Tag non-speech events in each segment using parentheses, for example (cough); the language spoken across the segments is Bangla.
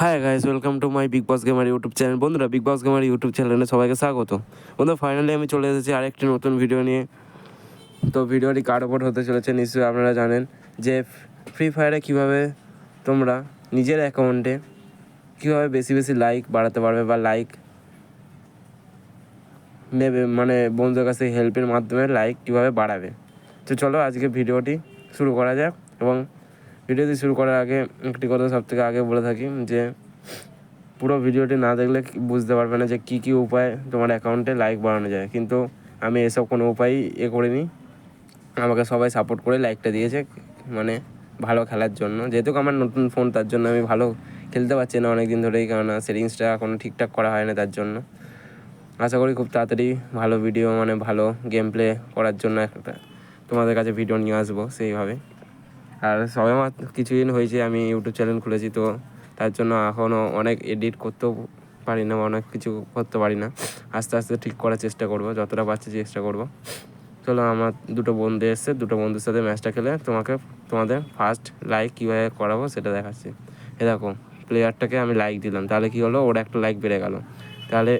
Hi guys welcome to my big boss gamer YouTube channel বন্ধুরা বিগ বস গেমার ইউটিউব চ্যানেলে সবাইকে স্বাগত। বন্ধুরা ফাইনালি আমি চলে এসেছি আরেকটি নতুন ভিডিও নিয়ে। তো ভিডিওটি কার ওপর হতে চলেছে নিশ্চয়ই আপনারা জানেন যে ফ্রি ফায়ারে কীভাবে তোমরা নিজের অ্যাকাউন্টে কীভাবে বেশি বেশি লাইক বাড়াতে পারবে বা লাইক নেবে মানে বন্ধুদের কাছে হেল্পের মাধ্যমে লাইক কীভাবে বাড়াবে। তো চলো আজকে ভিডিওটি শুরু করা যাক এবং ভিডিওটি শুরু করার আগে একটি কথা সব থেকে আগে বলে থাকি যে, পুরো ভিডিওটি না দেখলে বুঝতে পারবে না যে কী কী উপায় তোমার অ্যাকাউন্টে লাইক বাড়ানো যায়। কিন্তু আমি এসব কোনো উপায়ই এ করিনি। আমাকে সবাই সাপোর্ট করে লাইকটা দিয়েছে মানে ভালো খেলার জন্য। যেহেতু আমার নতুন ফোন তার জন্য আমি ভালো খেলতে পারছি না অনেক দিন ধরেই, কেননা সেটিংসটা এখনও ঠিকঠাক করা হয় না তার জন্য। আশা করি খুব তাড়াতাড়ি ভালো ভিডিও মানে ভালো গেম প্লে করার জন্য একটা তোমাদের কাছে ভিডিও নিয়ে আসব সেইভাবে। আর সবে মাত্র কিছুদিন হয়েছে, আমি ইউটিউব চ্যানেল খুলেছি তো। তার জন্য এখনও অনেক এডিট করতেও পারি না অনেক কিছু করতে পারি না। আস্তে আস্তে ঠিক করার চেষ্টা করব, যতটা পারছি চেষ্টা করব। চলো, আমার দুটো বন্ধু এসছে, দুটো বন্ধুর সাথে ম্যাচটা খেলে তোমাকে, তোমাদের ফার্স্ট লাইক কীভাবে করাবো সেটা দেখাচ্ছি। এ দেখো প্লেয়ারটাকে আমি লাইক দিলাম, তাহলে কী হলো? ওর একটা লাইক বেড়ে গেল। তাহলে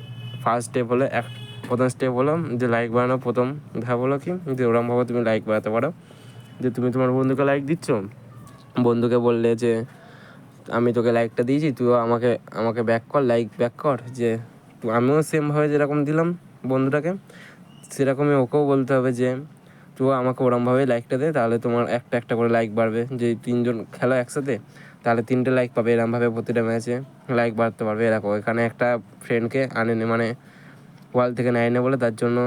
ফার্স্ট স্টেপ হলো এক, প্রথম স্টেপ হলো যে লাইক বাড়ানো প্রথম ধাপ হলো কি? যে ওরমভাবে তুমি লাইক বাড়াতে পারো। যে তুমি তোমার বন্ধুকে লাইক দিচ্ছ? বন্ধুকে বললে যে, আমি তোকে লাইকটা দিয়েছি, তুইও আমাকে আমাকে ব্যাক কর লাইক ব্যাক কর। যে, আমিও সেমভাবে যেরকম দিলাম বন্ধুটাকে, সেরকমই ওকেও বলতে হবে যে, তুইও আমাকে ওরমভাবে লাইকটা দে, তাহলে তোমার একটা একটা করে লাইক বাড়বে। যে, তিনজন খেলো একসাথে, তাহলে তিনটে লাইক পাবে এরমভাবে প্রতিটা ম্যাচে লাইক বাড়তে পারবে এরকম। এখানে একটা ফ্রেন্ডকে আনেনি মানে ওয়াল থেকে নেয় না বলে তার জন্য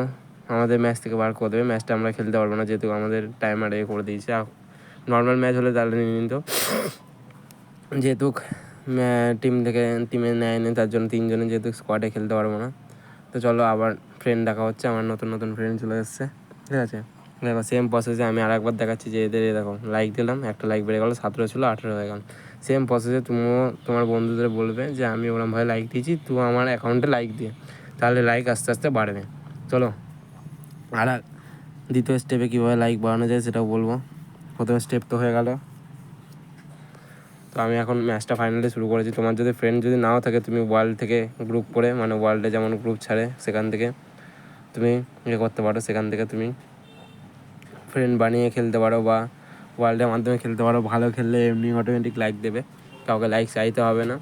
আমাদের ম্যাচ থেকে বার করে দেবে। ম্যাচটা আমরা খেলতে পারব না যেহেতু আমাদের টাইমার এ করে দিয়েছে। নর্মাল ম্যাচ হলে তাহলে নিয়ে নিত যেহেতু টিম থেকে টিমে নেয় নি, তার জন্য তিনজনে যেহেতু স্কোয়াডে খেলতে পারব না। তো চলো আবার ফ্রেন্ড দেখা হচ্ছে, আমার নতুন নতুন ফ্রেন্ড চলে এসছে। ঠিক আছে? দেখো সেম প্রসেসে আমি আর একবার দেখাচ্ছি যে এদের দেখো লাইক দিলাম, একটা লাইক বেড়ে গেলো, সতেরো ছিল, আঠেরো হয়ে গেল। সেম প্রসেসে তুমিও, তোমার বন্ধুদের বলবে যে, আমি ওরমভাবে লাইক দিয়েছি, তুই আমার অ্যাকাউন্টে লাইক দিয়ে। তাহলে লাইক আস্তে আস্তে বাড়বে। চলো। আর দ্বিতীয় স্টেপে কীভাবে লাইক বাড়ানো যায় সেটাও বলব। প্রথম স্টেপ তো হয়ে গেল। তো আমি এখন ম্যাচটা ফাইনালি শুরু করেছি। তোমার যদি ফ্রেন্ড যদি নাও থাকে, তুমি ওয়ার্ল্ড থেকে গ্রুপ করে মানে ওয়ার্ল্ডে যেমন গ্রুপ ছাড়ে সেখান থেকে তুমি ইয়ে করতে পারো। সেখান থেকে তুমি ফ্রেন্ড বানিয়ে খেলতে পারো বা ওয়ার্ল্ডের মাধ্যমে খেলতে পারো। ভালো খেললে এমনি অটোমেটিক লাইক দেবে। কাউকে লাইক চাইতে হবে না।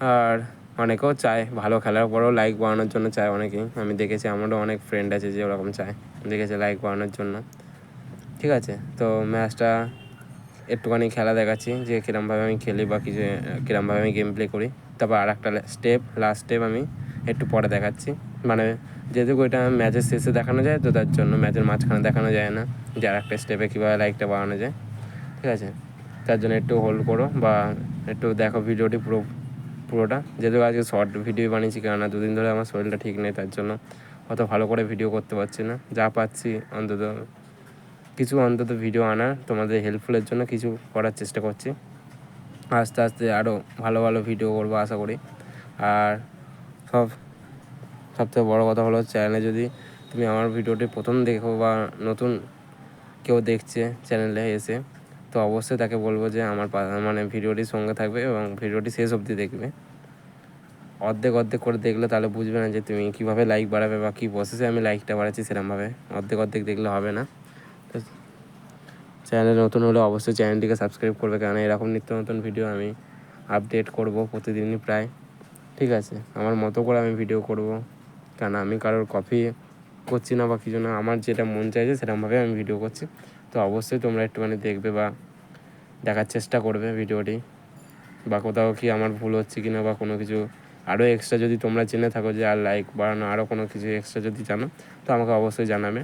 আর অনেকেও চায় ভালো খেলার পরেও লাইক বাড়ানোর জন্য চায় অনেকেই। আমি দেখেছি আমারও অনেক ফ্রেন্ড আছে যে ওরকম চায়। দেখেছে লাইক বাড়ানোর জন্য। ঠিক আছে, তো ম্যাচটা একটুখানি খেলা দেখাচ্ছি যে কীরমভাবে আমি খেলি বা কিছু, কীরমভাবে আমি গেম প্লে করি। তারপর আর একটা স্টেপ লাস্ট স্টেপ আমি একটু পরে দেখাচ্ছি। মানে যেহেতু ওইটা ম্যাচের শেষে দেখানো যায়, তো তার জন্য ম্যাচের মাঝখানে দেখানো যায় না যে আর একটা স্টেপে কীভাবে লাইকটা বাড়ানো যায়। ঠিক আছে, তার জন্য একটু হোল্ড করো বা একটু দেখো ভিডিওটি পুরো পুরোটা। যেহেতু আজকে শর্ট ভিডিও বানিয়েছি, কেননা দুদিন ধরে আমার শরীরটা ঠিক নেই, তার জন্য অত ভালো করে ভিডিও করতে পারছি না। যা পাচ্ছি অন্তত, কিছু অন্তত ভিডিও আনার, তোমাদের হেল্পফুলের জন্য কিছু করার চেষ্টা করছি। আস্তে আস্তে আরও ভালো ভালো ভিডিও করব, আশা করি। আর সব সবথেকে বড়ো কথা হলো চ্যানেলে যদি তুমি আমার ভিডিওটি প্রথম দেখো বা নতুন কেউ দেখছে চ্যানেলে এসে তো অবশ্যই তাকে বলব যে আমার মানে ভিডিওটির সঙ্গে থাকবে এবং ভিডিওটি শেষ অবধি দেখবে। অর্ধেক অর্ধেক করে দেখলে তাহলে বুঝবে না যে তুমি কীভাবে লাইক বাড়াবে বা কী বসেছে আমি লাইকটা বাড়াচ্ছি সেরকমভাবে অর্ধেক অর্ধেক দেখলে হবে না। তো চ্যানেল নতুন হলে অবশ্যই চ্যানেলটিকে সাবস্ক্রাইব করবে কারণ এরকম নিত্য নতুন ভিডিও আমি আপডেট করব প্রতিদিনই প্রায়। ঠিক আছে? আমার মতো করে আমি ভিডিও করব। কারণ আমি কারোর কপি করছি না বা কিছু না, আমার যেটা মন চাইছে সেরকমভাবে আমি ভিডিও করছি। তো অবশ্যই তোমরা একটুখানি দেখবে বা দেখার চেষ্টা করবে ভিডিওটি বা কোথাও কি আমার ভুল হচ্ছে কি না বা কোনো কিছু। আরও এক্সট্রা যদি তোমরা জেনে থাকো যে আর লাইক বাড়ানো আরও কোনো কিছু এক্সট্রা যদি জানো, তো আমাকে অবশ্যই জানাবে।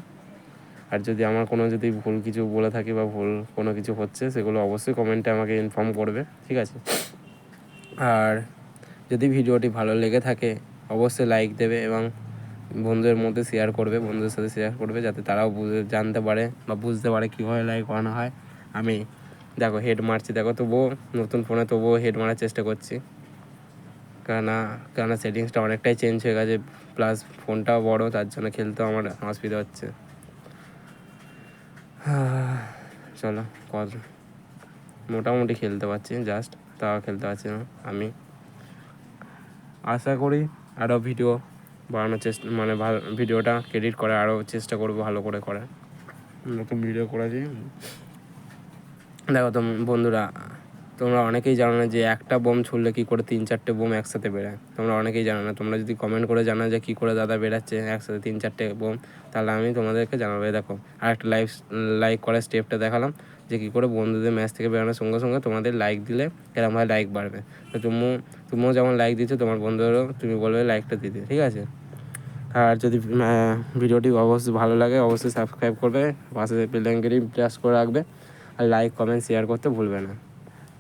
আর যদি আমার কোনো যদি ভুল কিছু বলে থাকি বা ভুল কোনো কিছু হচ্ছে, সেগুলো অবশ্যই কমেন্টে আমাকে ইনফর্ম করবে, ঠিক আছে? আর যদি ভিডিওটি ভালো লেগে থাকে, অবশ্যই লাইক দেবে এবং বন্ধুদের মধ্যে শেয়ার করবে, বন্ধুদের সাথে শেয়ার করবে যাতে তারাও জানতে পারে বা বুঝতে পারে কীভাবে লাইক করানো হয়। আমি দেখো হেড মারছি, দেখো তবুও নতুন ফোনে তবুও হেড মারার চেষ্টা করছি। কেননা কেননা সেটিংসটা অনেকটাই চেঞ্জ হয়ে গেছে প্লাস ফোনটাও বড়, তার জন্য খেলতেও আমার অসুবিধা হচ্ছে। (sighs) চলো কত মোটামুটি খেলতে পারছি জাস্ট তাও খেলতে পারছি না, আমি। আশা করি আরও ভিডিও বানানোর চেষ্টা মানে ভালো ভিডিওটা এডিট করে আরও চেষ্টা করব ভালো করে করার। নতুন ভিডিও করেছি। দেখো তো বন্ধুরা তোমরা অনেকেই জানো না যে একটা বোম ছুড়লে কী করে তিন চারটে বোম একসাথে বেরোয়? তোমরা অনেকেই জানো না। তোমরা যদি কমেন্ট করে জানো যে কী করে দাদা বেরাচ্ছে একসাথে তিন চারটে বোম, তাহলে আমি তোমাদেরকে জানাব। দেখো আর একটা লাইভ লাইক করার স্টেপটা দেখালাম যে কী করে বন্ধুদের ম্যাচ থেকে বেরোনোর সঙ্গে সঙ্গে তোমাদের লাইক দিলে এরকমভাবে লাইক বাড়বে। তো তুমিও তুমিও যেমন লাইক দিচ্ছ, তোমার বন্ধুদেরও তুমি বলবে লাইকটা দিতে ঠিক আছে? আর যদি ভিডিওটি অবশ্যই ভালো লাগে, অবশ্যই সাবস্ক্রাইব করবে, পাশে বেলাঙ্গেরি প্রেস করে রাখবে। আর লাইক কমেন্ট শেয়ার করতে ভুলবে না।